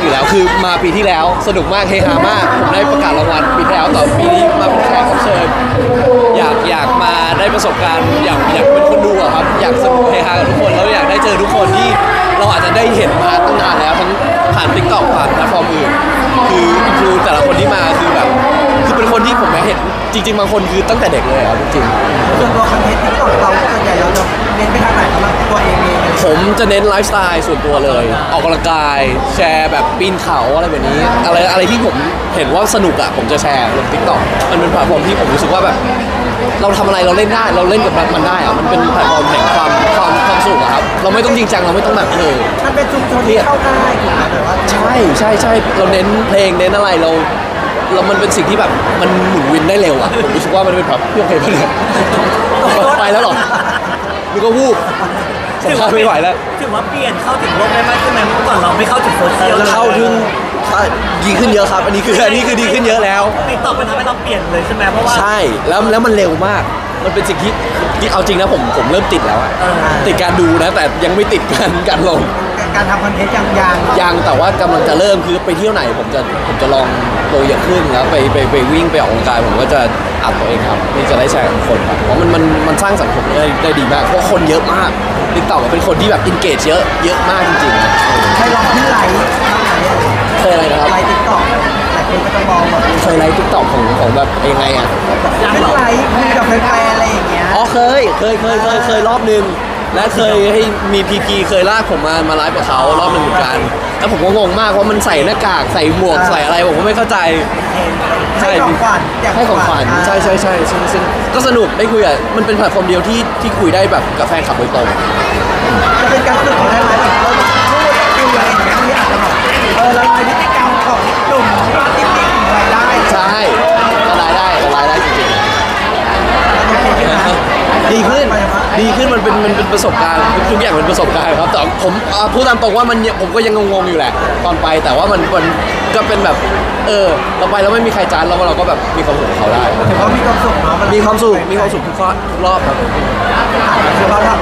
ากอยู่แล้ว คือมาปีที่แล้วสนุกมากเฮฮามากผมได้ประกาศรางวัลปีที่แล้วต่อปีนี้มาเป็นแขกรับเชิญอยากอยากมาได้ประสบการณ์อยากอยากเป็นคนดูอะครับ อยากสนุกเฮฮากับทุกคนแล้วอยากได้เจอทุกคนที่เราอาจจะได้เห็นมาตั้งนานแล้วทั้งผ่านติ๊กต็อกผ่านแพลตฟอร์มอื่นคือคือแต่ละคนที่มาคือแบบคือ จริง ๆ บางคนคือตั้งแต่เด็กเลยครับจริงๆส่วนตัวคอนเทนต์ที่ของเราส่วนใหญ่เราจะเน้นไปทางไหนสำหรับตัวเองเองเลยผมจะเน้นไลฟ์สไตล์ส่วนตัวเลย ออกกำลังกายแชร์แบบปีนเขาอะไรแบบนี้ อะไรอะไรที่ผมเห็นว่าสนุกอะผมจะแชร์ลงทิกตอกมันเป็นแพลตฟอร์มที่ผมรู้สึกว่าแบบ เราทำอะไรเราเล่นได้เราเล่นกับมันได้อะมันเป็นแพลตฟอร์มแห่งความความความสุขอะครับเราไม่ต้องจริงจังเราไม่ต้องแบบเออ มันเป็นชุมชนที่เข้าง่ายถูกไหมแบบว่าใช่ใช่ใช่เราเน้นเพลงเน้นอะไรเรา เรามันเป็นสิ่งที่แบบมันหมุนวินได้เร็วอะผมรู้สึกว่ามันเป็นแบบพี่โอเคปะเนี่ยไปแล้วเหรอนึกว่าวูบสัมภาษณ์ไม่ไหวแล้วถือว่าเปลี่ยนเข้าถึงโลกได้มากขึ้นไหมเมื่อก่อนเราไม่เข้าถึงโซเชียลเข้าถึงดีขึ้นเยอะครับอันนี้คืออันนี้คือดีขึ้นเยอะแล้วติ๊กต็อกมันทำให้เราเปลี่ยนเลยใช่ไหมเพราะว่าใช่แล้วแล้วมันเร็วมาก มันเป็นสิ่งที่ที่เอาจริงนะผมผมเริ่มติดแล้วอะเออติดการดูนะแต่ยังไม่ติดการการลง การทำคอนเทนต์ยังยังยังแต่ว่ากำลังจะเริ่มคือไปเที่ยวไหนผมจะผมจะลองโดยเยอะขึ้นแล้วไปไปไปวิ่งไปออกกำลังกายผมก็จะอัดตัวเองครับนี่จะได้แชร์กับคนครับเพราะมันมันมันสร้างสังคมได้ได้ดีมากเพราะคนเยอะมากติ๊กต็อกเป็นคนที่แบบอินเกจเยอะเยอะมากจริงๆนะใครลองขึ้นไลฟ์เคยอะไรนะครับไลฟ์ติ๊กต็อกหลายคนก็จะมองแบบเคยไลฟ์ติ๊กต็อกของของแบบยังไงอะขึ้นไลฟ์คุยกับแฟนๆอะไรอย่างเงี้ยอ๋อเคยเคยเคยเคยเคยรอบหนึ่ง และเคยให้มีพีพีเคยลากผมมามาไลฟ์กับเขารอบหนึ่งเหมือนกันแล้วผมก็งงมากว่ามันใส่หน้ากากใส่หมวกใส่อะไรผมก็ไม่เข้าใจให้ของขวัญอยากให้ของขวัญใช่ใช่ใช่ซึ่งซึ่งก็สนุกได้คุยอะมันเป็นแพลตฟอร์มเดียวที่ที่คุยได้แบบกับแฟนคลับโดยตรง จะเป็นการฝึกของได้ไหมแบบเราพูดคุยอะไรอย่างเงี้ยที่อาจจะแบบเออละลายพฤติกรรมของกลุ่มที่ติ๊กถึงรายได้ใช่ก็รายได้ก็รายได้จริงๆ ดีขึ้น ดีขึ้นมันเป็นมันเป็นประสบการณ์ทุกอย่างเป็นประสบการณ์ครับแต่ผมอ่าพูดตามตรงว่ามันยังผมก็ยังงงๆอยู่แหละตอนไปแต่ว่ามันมันก็เป็นแบบเออเราไปแล้วไม่มีใครจานเราเราก็แบบมีความสุขกับเขาได้ถือว่ามีความสุขเนาะมีความสุขมีความสุขทุกรอบทุกรอบครับคือว่าถ้า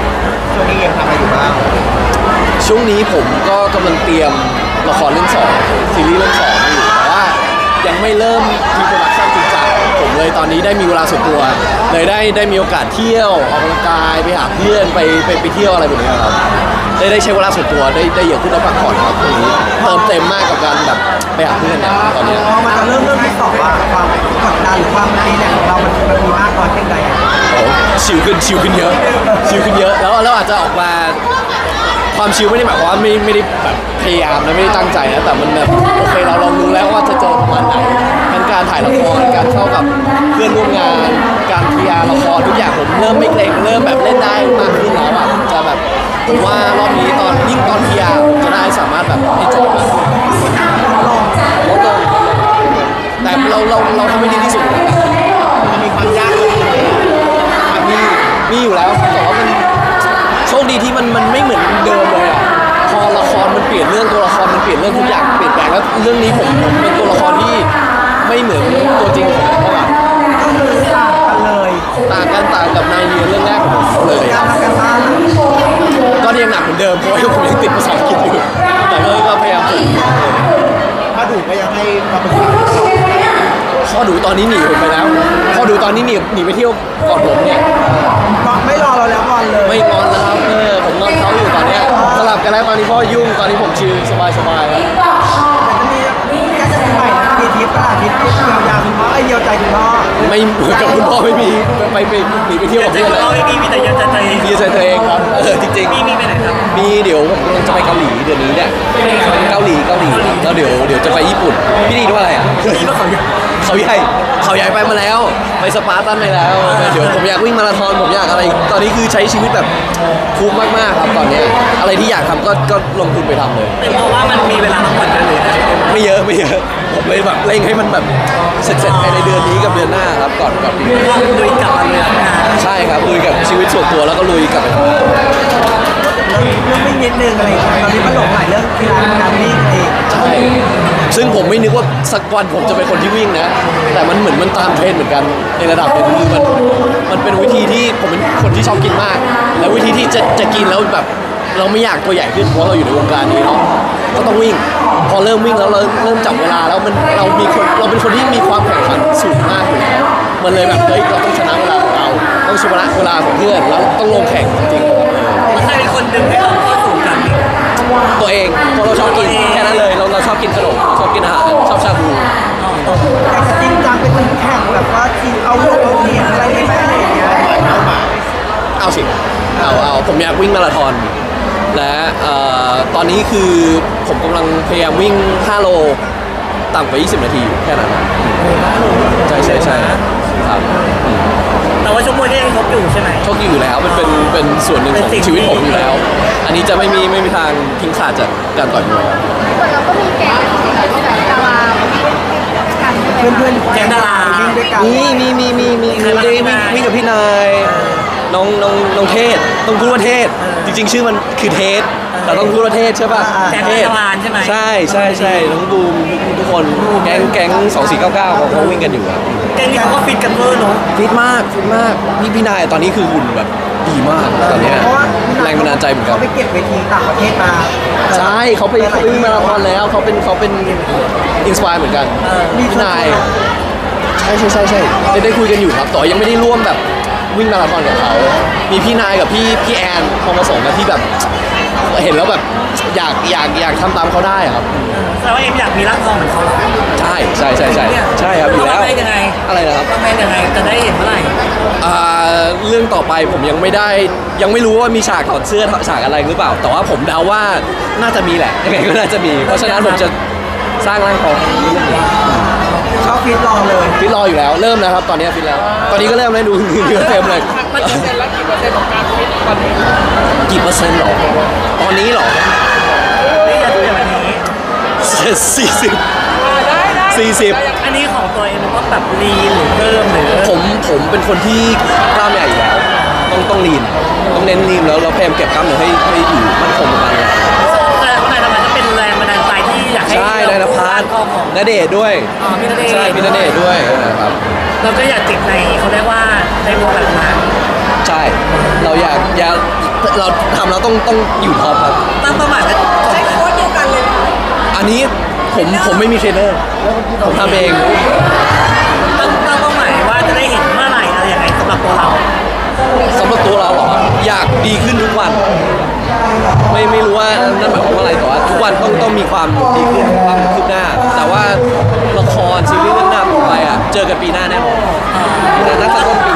ช่วงนี้ยังทำอะไรอยู่บ้างช่วงนี้ผมก็กำลังเตรียมละครเรื่องสองซีรีส์เรื่องสองอยู่แต่ว่ายังไม่เริ่ม เลยตอนนี้ได้มีเวลาส่วนตัว เลยได้ได้มีโอกาสเที่ยวออกกำลังกายไปหาเพื่อนไปไปไปเที่ยวอะไรแบบนี้ครับได้ได้ใช้เวลาส่วนตัวได้ได้เยอะขึ้นได้พักผ่อนครับตรงนี้เติมเต็มมากกับการแบบไปหาเพื่อนเนี่ยตอนเนี้ย พอมันจะเริ่มเริ่มที่สองว่าความกดดันหรือความนี่เนี่ยของเรา มันมันมีมากน้อยเพียงใดอะ โอ้ชิลขึ้นชิลขึ้นเยอะชิลขึ้นเยอะ แล้วแล้วอาจจะออกมา ความชิลไม่ได้หมายความว่าไม่ไม่ได้แบบพยายามนะไม่ได้ตั้งใจนะแต่มันแบบโอเคเราลองรู้แล้วว่าจะเจอประมาณไหนทั้งการถ่ายละครการเข้ากับเพื่อนร่วมงาน การพยาละครทุกอย่างผมเริ่มไม่เกรงเริ่มแบบเล่นได้มากขึ้นแล้วอะผมจะแบบผมว่ารอบนี้ตอนยิ่งตอนพยาจะได้สามารถแบบเอนจอยมากขึ้นลดลงแต่เราเราเราทำให้ดีที่สุดอยู่มีความยากมีมีอยู่แล้วแต่ว่ามันโชคดีที่มันมันไม่ ละครมันเปลี่ยนเรื่องทุกอย่างเปลี่ยนแปลงแล้วเรื่องนี้ผมผมเป็นตัวละครที่ไม่เหมือนตัวจริงของผมเท่าไหร่ก็คือต่างกันเลยต่างกันต่างกับนายเนียเรื่องแรกของผมเลยการทำกันบ้านก็ยังหนักเหมือนเดิมเพราะว่าผมยังติดภาษาอังกฤษอยู่แต่ก็ก็พยายามฝึก ถ้าดูก็ยังให้มาปรึกษา พ่อดูตอนนี้หนีผมไปแล้วพ่อดูตอนนี้หนีหนีไปเที่ยวก่อนผมเนี่ยไม่รอเราแล้วก่อนเลยไม่งอนแล้วครับเออผมงอนเขาอยู่ตอนเนี้ยสลับกันแล้วตอนนี้พ่อยุ่งตอนนี้ผมชิลสบายสบายๆแล้วมีแค่จะเป็นใหม่นะมีทิปป่ะทิปทิปเยียวยาคุณพ่อไอ้เยียวใจคุณพ่อไม่เหมือนกับคุณพ่อไม่มีไปไปหนีไปเที่ยวกับใจเพื่อนเราเลยไม่มีมีแต่ยันใจตัวเองมีใจตัวเองครับเออจริงมีมีไปไหนครับ ๆมีเดี๋ยวผมกำลังจะไปเกาหลีเดือนนี้เนี่ยเกาหลีเกาหลี แล้วเดี๋ยวเดี๋ยวจะไปญี่ปุ่น พี่ดีด้วยอะไรอะมีมาขออยู่เขาใหญ่เขาใหญ่ไปมาแล้ว ไปสปาร์ตันไปแล้ว เดี๋ยวผมอยากวิ่งมาราธอนผมอยากอะไร ตอนนี้คือใช้ชีวิตแบบคุ้มมากๆครับตอนเนี้ยอะไรที่อยากทำก็ก็ลงทุนไปทำเลย เป็นเพราะว่ามันมีเวลาพักผ่อนกันเลยนะไม่เยอะไม่เยอะผมเลยแบบเร่งให้มันแบบเสร็จๆภายในเดือนนี้กับเดือนหน้าครับก่อนก่อนปีใหม่ก็ลุยกลับมาเลยนะใช่ครับลุยกับชีวิตส่วนตัวแล้วก็ลุยกับ เรื่องวิ่งนิดนึงอะไรอย่างเงี้ยตอนนี้มันหลงไหลเรื่องกีฬาการวิ่งอะไรอย่างเงี้ยใช่ ซึ่งผมไม่นึกว่าสักวันผมจะเป็นคนที่วิ่งนะ แต่มันเหมือนมันตามเทรนด์เหมือนกันในระดับหนึงคือมันมันเป็นวิธีที่ผมเป็นคนที่ชอบกินมาก แล้ววิธีที่จะจะกินแล้วแบบเราไม่อยากตัวใหญ่ขึ้นเพราะเราอยู่ในวงการนี้เนาะก็ต้องวิ่ง พอเริ่มวิ่งแล้วเราเริ่มจับเวลาแล้วมันเรามีคนเราเป็นคนที่มีความแข่งขันสูงมากอยู่แล้วมันเลยแบบเฮ้ยเราต้องชนะเวลาของเราต้องชนะเวลาของเพื่อนแล้วต้องลงแข่งจริงๆมันใครเป็นคนดึงให้เราเข้าสู่การวิ่ง ตัวเองเพราะเราชอบกินแค่นั้นเลยเราเราชอบกินขนมชอบกินอาหารชอบชาบูอยากจะจริงจังเป็นทีมแข่งแบบว่าทีมเอาลูกเอาเหรียญอะไรไหมอะไรอย่างเงี้ยเอาสิเอาเอาผมอยากวิ่งมาราธอนและเอ่อตอนนี้คือผมกำลังพยายามวิ่ง 5 โลต่ำกว่า 20 นาทีแค่นั้นใช่ใช่ใช่ครับ แต่ว่าชั่วโมงก็ยังชกอยู่ใช่ไหม โชคดีอยู่แล้วมันเป็นเป็นส่วนหนึ่งของเป็นสิ่งชีวิตผมที่อยู่แล้ว อันนี้จะไม่มีไม่มีทางทิ้งขาดจากการต่อยมวยครับเราก็มีแก๊งแบบดารากันเพื่อนเพื่อนแก๊งดารา วิ่งด้วยกัน มีมีมีมีมีใครมีบ้างวิ่งพี่นายวิ่งกับพี่นาย น้องน้องน้องเทศต้องพูดว่าเทศ จริง ๆ ชื่อมันคือเทศแต่ต้องพูดว่าเทศใช่ป่ะแก๊งเทศดาราใช่ไหม ใช่ใช่ใช่น้องบูมทุกคนแก๊งแก๊งสองสี่เก้าเก้าเขาวิ่งกันอยู่อะแก๊งนี้เขาก็ฟิตกันเวอร์เนาะฟิตมากฟิตมากพี่พี่นายตอนนี้คือหุ่นแบบดีมากตอนเนี้ยเพราะว่าแรงบันดาลใจเหมือนกัน เขาไปเก็บเวทีต่างประเทศมาใช่เขาไปเขาไปวิ่งมาราธอนแล้วเขาเป็นเขาเป็นอินสปายเหมือนกันมีพี่นาย ใช่ใช่ใช่ใช่ได้ได้คุยกันอยู่ครับต่อยังไม่ได้ร่วมแบบ วิ่งมาราธอนกับเขา มีพี่นายกับพี่พี่แอนพอมาส่งกันที่แบบ เห็นแล้วแบบอยากอยากอยากทำตามเขาได้อะครับ แสดงว่าเอ็มอยากมีร่างทองเหมือนเขาเหรอใช่ใช่ใช่ใช่ใช่ครับอยู่แล้ววางแผนยังไงอะไรนะครับวางแผนยังไงจะได้เห็นเมื่อไหร่อ่าเรื่องต่อไปผมยังไม่ได้ยังไม่รู้ว่ามีฉากถอดเสื้อฉากอะไรหรือเปล่า แต่ว่าผมเดาว่าน่าจะมีแหละยังไงก็น่าจะมี เพราะฉะนั้นผมจะสร้างร่างทองชอ บฟิตรอเลยฟิตรออยู่แล้วเริ่มแล้วครับตอนนี้ฟิตแล้ว ตอนนี้ก็เริ่มได้ดูเนื้อเต็มเลยมันกี่เปอร์เซ็นต์แล้วกี่เปอร์เซ็นต์ของการฟิตตอนนี้กี่เปอร์เซ็นต์หรอตอนนี้หรอนี่จะดูอย่างวันนี้สี่สิบได้ได้สี่สิบอันนี้ของตัวเองมันต้องแบบรีหรือเพิ่มหรือผมผมเป็นคนที่กล้ามใหญ่อยู่แล้วต้องต้องลีนต้องเน้นลีนแล้วเราพยายามเก็บกล้ามเนื้อให้ให้อยู่มั่นคงกับมันแหล ใจที่อยากให้ใช่นายนภัสทองของ ณเดชน์ด้วยอ๋อพี่ณเดชน์ ใช่พี่ณเดชน์ด้วยนะครับ เราก็อยากติดในเขาเรียกว่าในวงแบบนั้นใช่ เราอยากอยากเราทำเราต้องต้องอยู่ท็อปครับ ตั้งเป้าหมายไว้ใช้โค้ดเดียวกันเลยอันนี้ผมผมไม่มีเทรนเนอร์ผมทำเอง ตั้งตั้งเป้าหมายว่าจะได้เห็นเมื่อไหร่อะไรยังไงสำหรับตัวเรา สำหรับตัวเราเหรออยากดีขึ้นทุกวัน ไม่ไม่รู้ว่านั่นหมายความว่าอะไรแต่ว่าทุกวันต้องต้องมีความดีขึ้นความคืบหน้า แต่ว่าละครซีรีส์เรื่องหน้าต่อไปอะเจอกันปีหน้าแน่นอนน่าจะต้นปี